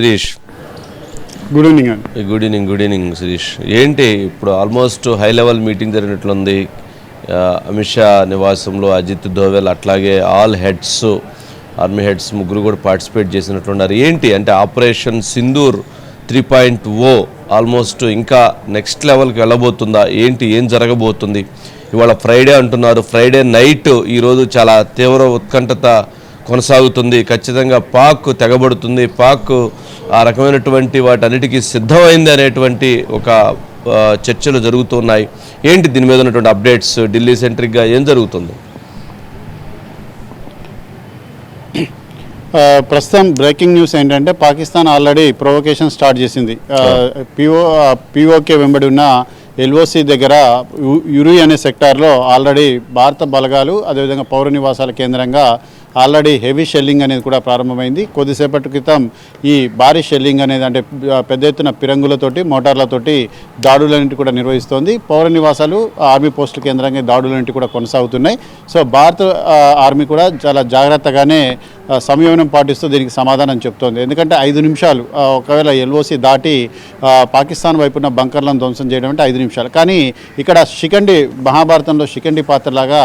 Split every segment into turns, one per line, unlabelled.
Sirish
good evening అండి
good evening good evening Shirish ఏంటి ఇప్పుడు ఆల్మోస్ట్ హై లెవెల్ మీటింగ్ జరిగినట్లుంది. అమిత్ షా నివాసంలో అజిత్ దోవెల్ అట్లాగే ఆల్ హెడ్స్ ఆర్మీ హెడ్స్ ముగ్గురు కూడా పార్టిసిపేట్ చేసినట్లున్నారు. ఏంటి అంటే operation Sindoor three point O almost ఇంకా నెక్స్ట్ లెవెల్కి వెళ్ళబోతుందా? ఏంటి ఏం జరగబోతుంది? ఇవాళ ఫ్రైడే అంటున్నారు. ఫ్రైడే నైట్ ఈరోజు చాలా తీవ్ర ఉత్కంఠత కొనసాగుతుంది. ఖచ్చితంగా పాక్ తెగబడుతుంది. పాక్ ఆ రకమైనటువంటి వాటన్నిటికీ సిద్ధమైంది అనేటువంటి ఒక చర్చలు జరుగుతున్నాయి. ఏంటి దీని మీద ఉన్నటువంటి అప్డేట్స్? ఢిల్లీ సెంట్రిక్గా ఏం జరుగుతుంది?
ప్రస్తుతం బ్రేకింగ్ న్యూస్ ఏంటంటే పాకిస్తాన్ ఆల్రెడీ ప్రొవొకేషన్ స్టార్ట్ చేసింది. పిఓ పిఓకే వెంబడి ఉన్న ఎల్ఓసి దగ్గర యురి అనే సెక్టార్లో ఆల్రెడీ భారత బలగాలు అదేవిధంగా పౌర నివాసాల కేంద్రంగా ఆల్రెడీ హెవీ షెల్లింగ్ అనేది కూడా ప్రారంభమైంది. కొద్దిసేపటి క్రితం ఈ భారీ షెల్లింగ్ అనేది అంటే పెద్ద ఎత్తున పిరంగులతోటి మోటార్లతోటి దాడులన్నింటి కూడా నిర్వహిస్తోంది. పౌర నివాసాలు ఆర్మీ పోస్టుల కేంద్రంగా దాడులన్నింటి కూడా కొనసాగుతున్నాయి. సో భారత ఆర్మీ కూడా చాలా జాగ్రత్తగానే సంయమనం పాటిస్తూ దీనికి సమాధానం చెప్తోంది. ఎందుకంటే ఐదు నిమిషాలు ఒకవేళ ఎల్ఓసి దాటి పాకిస్తాన్ వైపున బంకర్లను ధ్వంసం చేయడం అంటే ఐదు నిమిషాలు. కానీ ఇక్కడ శిఖండి మహాభారతంలో శిఖండి పాత్రలాగా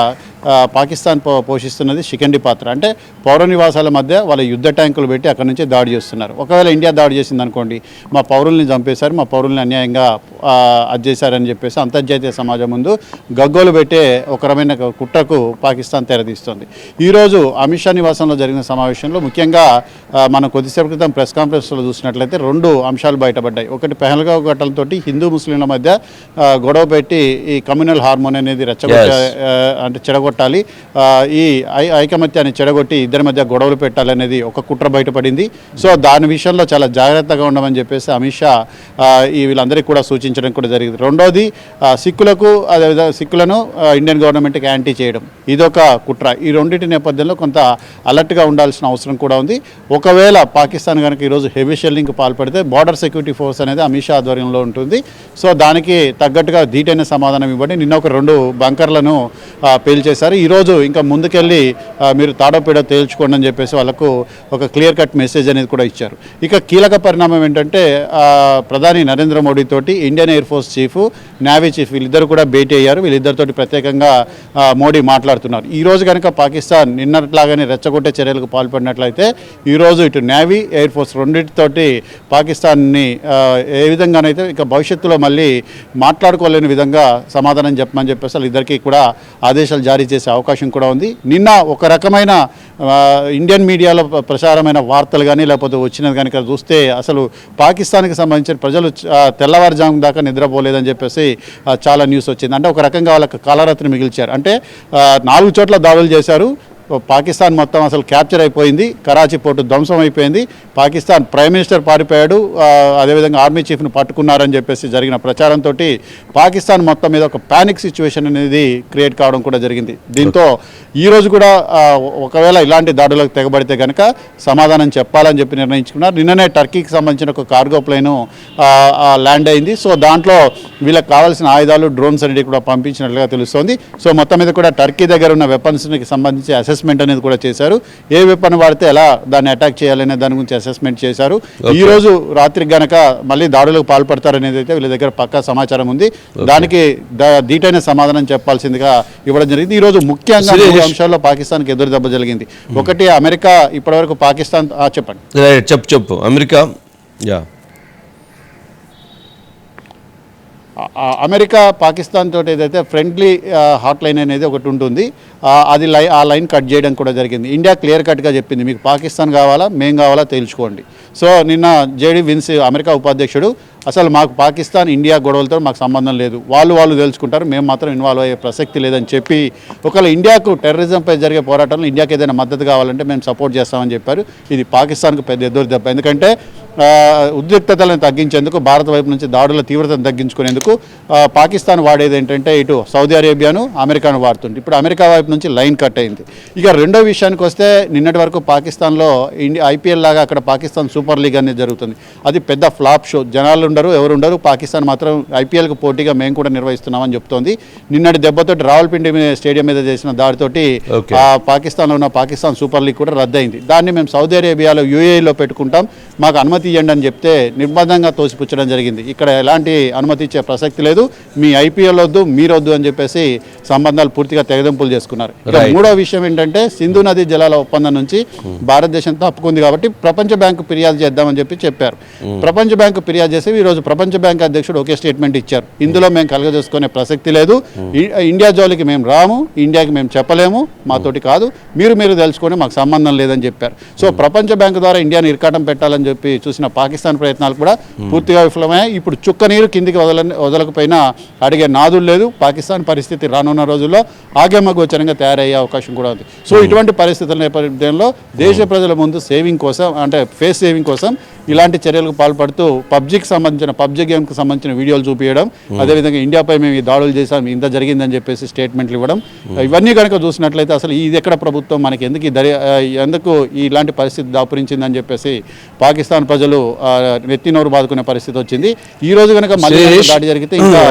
పాకిస్తాన్ పోషిస్తున్నది శిఖండి పాత్ర. అంటే పౌర నివాసాల మధ్య వాళ్ళ యుద్ధ ట్యాంకులు పెట్టి అక్కడ నుంచి దాడి చేస్తున్నారు. ఒకవేళ ఇండియా దాడి చేసింది అనుకోండి మా పౌరుల్ని చంపేశారు మా పౌరుల్ని అన్యాయంగా అది చేశారని చెప్పేసి అంతర్జాతీయ సమాజం ముందు గగ్గోలు పెట్టే ఒక రకమైన కుట్రకు పాకిస్తాన్ తెరదీస్తోంది. ఈరోజు అమిత్ షా నివాసంలో జరిగిన సమావేశంలో ముఖ్యంగా మనం కొద్దిసేపు క్రితం ప్రెస్ కాన్ఫరెన్స్లో చూసినట్లయితే రెండు అంశాలు బయటపడ్డాయి. ఒకటి పెహల్గావ్ ఘటనలతోటి హిందూ ముస్లింల మధ్య గొడవ పెట్టి ఈ కమ్యూనల్ హార్మోన్ అనేది రెచ్చగొట్టే అంటే చెడగొట్టాలి ఈ ఐకమత్యాన్ని చెడగొట్టి ఇద్దరి మధ్య గొడవలు పెట్టాలనేది ఒక కుట్ర బయటపడింది. సో దాని విషయంలో చాలా జాగ్రత్తగా ఉండమని చెప్పేసి అమిత్ షా ఈ వీళ్ళందరికీ కూడా సూచించడం కూడా జరిగింది. రెండోది సిక్కులకు అదేవిధంగా సిక్కులను ఇండియన్ గవర్నమెంట్కి యాంటీ చేయడం. ఇదొక కుట్ర. ఈ రెండింటి నేపథ్యంలో కొంత అలర్ట్గా ఉండాల్సిన అవసరం కూడా ఉంది. ఒకవేళ పాకిస్తాన్ కనుక ఈరోజు హెవీ షెల్లింగ్కి పాల్పడితే బార్డర్ సెక్యూరిటీ ఫోర్స్ అనేది అమిత్ షా ఆధ్వర్యంలో ఉంటుంది. సో దానికి తగ్గట్టుగా ధీటైన సమాధానం ఇవ్వండి. నిన్న ఒక రెండు బంకర్లను పేల్చేసి చేశారు ఈరోజు ఇంకా ముందుకెళ్ళి మీరు తాడోపీడ తేల్చుకోండి అని చెప్పేసి వాళ్ళకు ఒక క్లియర్ కట్ మెసేజ్ అనేది కూడా ఇచ్చారు. ఇక కీలక పరిణామం ఏంటంటే ప్రధాని నరేంద్ర మోడీ తోటి Indian air force chief navy chief వీళ్ళిద్దరు కూడా భేటీ అయ్యారు. వీళ్ళిద్దరితోటి ప్రత్యేకంగా మోడీ మాట్లాడుతున్నారు. ఈ రోజు కనుక పాకిస్తాన్ నిన్నట్లాగానే రెచ్చగొట్టే చర్యలకు పాల్పడినట్లయితే ఈరోజు ఇటు నేవీ ఎయిర్ ఫోర్స్ రెండింటితోటి పాకిస్తాన్ని ఏ విధంగానైతే ఇక భవిష్యత్తులో మళ్ళీ మాట్లాడుకోలేని విధంగా సమాధానం చెప్పమని చెప్పేసి వాళ్ళిద్దరికీ కూడా ఆదేశాలు జారీ చేసే అవకాశం కూడా ఉంది. నిన్న ఒక రకమైన ఇండియన్ మీడియాలో ప్రసారమైన వార్తలు కానీ లేకపోతే వచ్చినది కనుక చూస్తే అసలు పాకిస్తాన్కి సంబంధించిన ప్రజలు తెల్లవారుజాము దాకా నిద్రపోలేదని చెప్పేసి చాలా న్యూస్ వచ్చింది. అంటే ఒక రకంగా వాళ్ళకి కాలరాత్రి మిగిల్చారు. అంటే నాలుగు చోట్ల దాడులు చేశారు. పాకిస్తాన్ మొత్తం అసలు క్యాప్చర్ అయిపోయింది కరాచీ పోర్టు ధ్వంసం అయిపోయింది పాకిస్తాన్ ప్రైమ్ మినిస్టర్ పారిపోయాడు అదేవిధంగా ఆర్మీ చీఫ్ను పట్టుకున్నారని చెప్పేసి జరిగిన ప్రచారంతో పాకిస్తాన్ మొత్తం మీద ఒక ప్యానిక్ సిచ్యువేషన్ అనేది క్రియేట్ కావడం కూడా జరిగింది. దీంతో ఈరోజు కూడా ఒకవేళ ఇలాంటి దాడులకు తెగబడితే కనుక సమాధానం చెప్పాలని చెప్పి నిర్ణయించుకున్నారు. నిన్ననే టర్కీకి సంబంధించిన ఒక కార్గో ప్లేను ల్యాండ్ అయింది. సో దాంట్లో వీళ్ళకి కావాల్సిన ఆయుధాలు డ్రోన్స్ అనేది కూడా పంపించినట్లుగా తెలుస్తోంది. సో మొత్తం మీద కూడా టర్కీ దగ్గర ఉన్న వెపన్స్కి సంబంధించి అసెస్మెంట్ అనేది కూడా చేశారు. ఏ వెపన్ వాడితే ఎలా దాన్ని అటాక్ చేయాలనే దాని గురించి అసెస్మెంట్ చేశారు. ఈ రోజు రాత్రికి గనక మళ్ళీ దాడులకు పాల్పడతారనేది అయితే వీళ్ళ దగ్గర పక్కా సమాచారం ఉంది. దానికి ద- ధీటైన సమాధానం చెప్పాల్సిందిగా ఇవ్వడం జరిగింది. ఈ రోజు ముఖ్యంగా. మూడు అంశాల్లో పాకిస్తాన్కి ఎదురు దెబ్బ జరిగింది. ఒకటి అమెరికా ఇప్పటివరకు పాకిస్తాన్ ఆ, చెప్పండి.
చెప్పు చెప్పు. అమెరికా యా
ఆ- ఆ అమెరికా పాకిస్తాన్ తోటి ఏదైతే ఫ్రెండ్లీ హాట్ లైన్ అనేది ఒకటి ఉంటుంది అది లై ఆ లైన్ కట్ చేయడం కూడా జరిగింది. ఇండియా క్లియర్ కట్గా చెప్పింది మీకు పాకిస్తాన్ కావాలా మేం కావాలా తేల్చుకోండి. సో నిన్న జేడీ విన్స్ అమెరికా ఉపాధ్యక్షుడు అసలు మాకు పాకిస్తాన్ ఇండియా గొడవలతో మాకు సంబంధం లేదు. వాళ్ళు వాళ్ళు తెలుసుకుంటారు మేము మాత్రం ఇన్వాల్వ్ అయ్యే ప్రసక్తి లేదని చెప్పి ఒకవేళ ఇండియాకు టెర్రరిజంపై జరిగే పోరాటంలో ఇండియాకి ఏదైనా మద్దతు కావాలంటే మేము సపోర్ట్ చేస్తామని చెప్పారు. ఇది పాకిస్తాన్కు పెద్ద ఎదురు దెబ్బ. ఎందుకంటే ఉద్రిక్తతలను తగ్గించేందుకు భారత వైపు నుంచి దాడుల తీవ్రతను తగ్గించుకునేందుకు పాకిస్తాన్ వాడేది ఏంటంటే ఇటు సౌదీ అరేబియాను అమెరికాను వాడుతుంది. ఇప్పుడు అమెరికా వైపు నుంచి లైన్ కట్ అయింది. ఇక రెండో విషయానికి వస్తే నిన్నటి వరకు పాకిస్తాన్లో ఇండియా ఐపీఎల్ లాగా అక్కడ పాకిస్తాన్ సూపర్ లీగ్ అనేది జరుగుతుంది. అది పెద్ద ఫ్లాప్ షో. జనాలు ఉండరు ఎవరు ఉండరు పాకిస్తాన్ మాత్రం ఐపీఎల్కి పోటీగా మేము కూడా నిర్వహిస్తున్నామని చెప్తోంది. నిన్నటి దెబ్బతోటి రావల్పిండి స్టేడియం మీద చేసిన దాడితోటి పాకిస్తాన్లో ఉన్న పాకిస్తాన్ సూపర్ లీగ్ కూడా రద్దయింది. దాన్ని మేము సౌదీ అరేబియాలో యూఏఈలో పెట్టుకుంటాం. మాకు అనుమతి ఇవ్వండి అని చెప్తే నిర్బంధంగా తోసిపుచ్చడం జరిగింది. ఇక్కడ ఎలాంటి అనుమతి ఇచ్చే ప్రసక్తి లేదు. మీ ఐపీఎల్ వద్దు మీరు వద్దు అని చెప్పేసి సంబంధాలు పూర్తిగా తెగదెంపులు చేసుకున్నారు. ఇక. మూడో విషయం ఏంటంటే సింధు నది జలాల ఒప్పందం నుంచి భారతదేశం తప్పుకుంది కాబట్టి ప్రపంచ బ్యాంకు ఫిర్యాదు చేద్దామని చెప్పి చెప్పారు. ప్రపంచ బ్యాంకు ఫిర్యాదు చేసి ఈ రోజు ప్రపంచ బ్యాంక్ అధ్యక్షుడు ఒకే స్టేట్మెంట్ ఇచ్చారు. ఇందులో మేము కలగజేసుకునే ప్రసక్తి లేదు. ఇండియా జోలికి మేము రాము ఇండియాకి మేము చెప్పలేము మాతోటి కాదు. మీరు మీరు తెలుసుకొని మాకు సంబంధం లేదని చెప్పారు. సో ప్రపంచ బ్యాంకు ద్వారా ఇండియాని ఇరకాటం పెట్టాలని చెప్పి చూసిన పాకిస్తాన్ ప్రయత్నాలు కూడా పూర్తిగా విఫలమయ్యాయి. ఇప్పుడు చుక్క నీరు కిందికి వదల వదలకపోయినా అడిగే నాదులు లేదు. పాకిస్తాన్ పరిస్థితి రానున్న రోజుల్లో ఆగమగోచరంగా తయారయ్యే అవకాశం కూడా ఉంది. సో ఇటువంటి పరిస్థితుల నేపథ్యంలో దేశ ప్రజల ముందు సేవింగ్ కోసం అంటే ఫేస్ సేవింగ్ కోసం ఇలాంటి చర్యలకు పాల్పడుతూ పబ్జికి సంబంధించిన పబ్జి గేమ్కి సంబంధించిన వీడియోలు చూపించడం అదేవిధంగా ఇండియాపై మేము ఈ దాడులు చేశాం ఇంత జరిగిందని చెప్పేసి స్టేట్మెంట్లు ఇవ్వడం. ఇవన్నీ కనుక చూసినట్లయితే అసలు ఇది ఎక్కడ ప్రభుత్వం మనకి ఎందుకు ఎందుకు ఇలాంటి పరిస్థితి దాపురించిందని చెప్పేసి పాకిస్తాన్ ప్రజలు ఆ, నెత్తి నోరు బాదుకునే పరిస్థితి వచ్చింది. ఈ రోజు కనుక మళ్ళీ దాడి జరిగితే ఇంకా